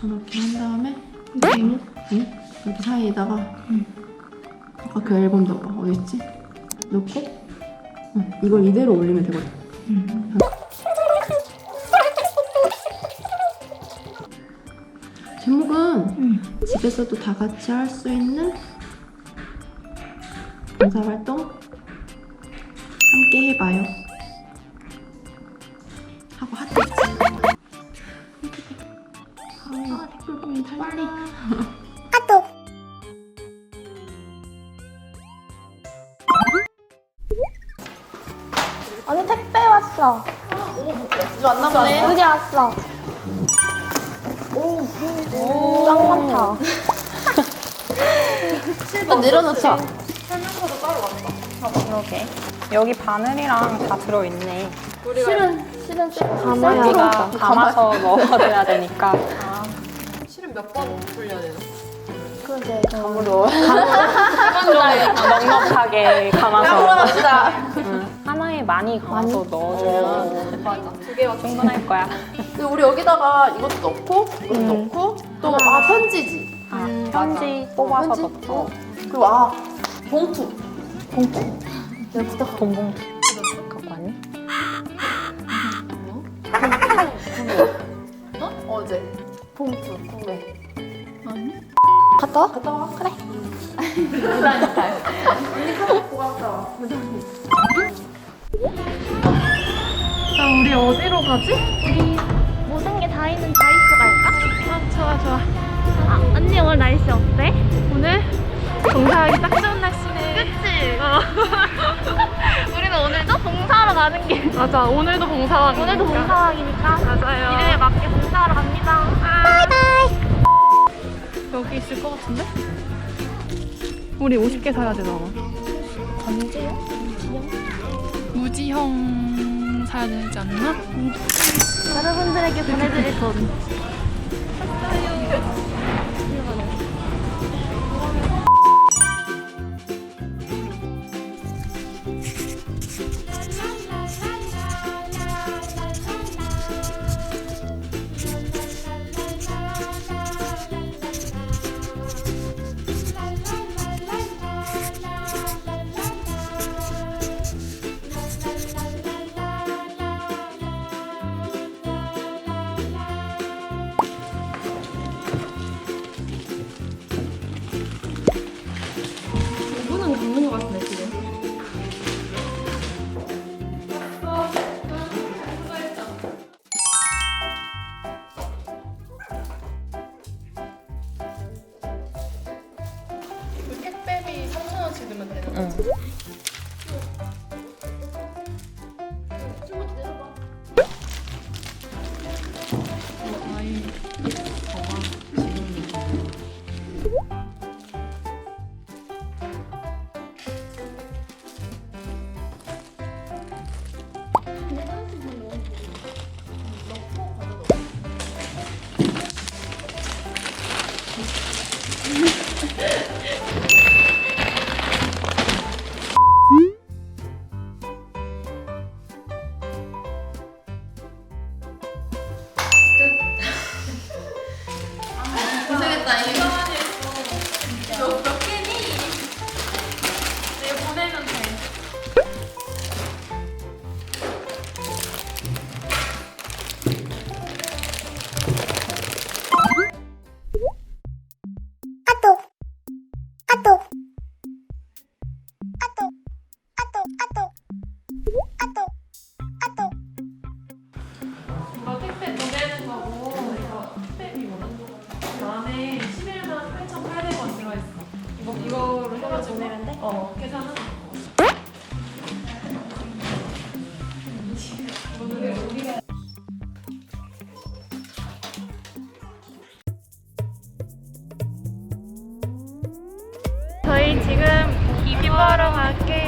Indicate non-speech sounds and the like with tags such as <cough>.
저렇게 한 다음에 제목 응? 여기 사이에다가 아까 그 앨범 넣어봐 어딨지? 넣고 응, 이걸 이대로 올리면 되거든. 제목은 집에서도 다 같이 할 수 있는 봉사활동 함께 해봐요. 하고 하트 댓글 보면 달리 언니 택배 왔어. 왔나 보네 두개 왔어. 오, 짱 많다. 실컷 내려놓자 그러게. 여기 바늘이랑 다 들어있네. 실은 실은 우리가 감아야 감아서 넣어줘야 되니까. <laughs> 실은 몇번 돌려야 되나? 그게 감으로. <laughs> 넉넉하게 감아서. 합시다 응. 하나에 많이 감아서 넣어줘야 맞아 두개 왔 충분할 거야. 근데 우리 여기다가 이것도 넣고 이것도 넣고 또 아 편지지 아, 편지 뽑아서 편지? 넣고. 어. 그리고 아 봉투 여기다 돈봉투. 갖고 왔니? 어? 어제 봉투 구매 갔다 와? 갔다 와 그래. 언니 카드 갖고 갔다 와 우리 어디로 가지? 우리 모든 게 다 있는 다이스 갈까? 아 좋아 좋아. 아 언니 오늘 날씨 어때? 오늘 봉사하기 딱 좋은 날씨네. 그치? <laughs> 우리는 오늘도 가는 길. 맞아 오늘도 봉사왕. 오늘도 봉사왕이니까. 맞아요. 이름에 맞게 봉사하러 갑니다. 바이바이. 여기 있을 것 같은데? 우리 50개 사야 되잖아. 언제요? 무지형 사야 되지 않나? 여러분들에게 보내드릴 돈. 3,000원씩 넣으면 되는 응. 고생했다 이거 이거로 해가지고 보내면 돼? 어 계산은. 저희 지금 비비버러 갈게요.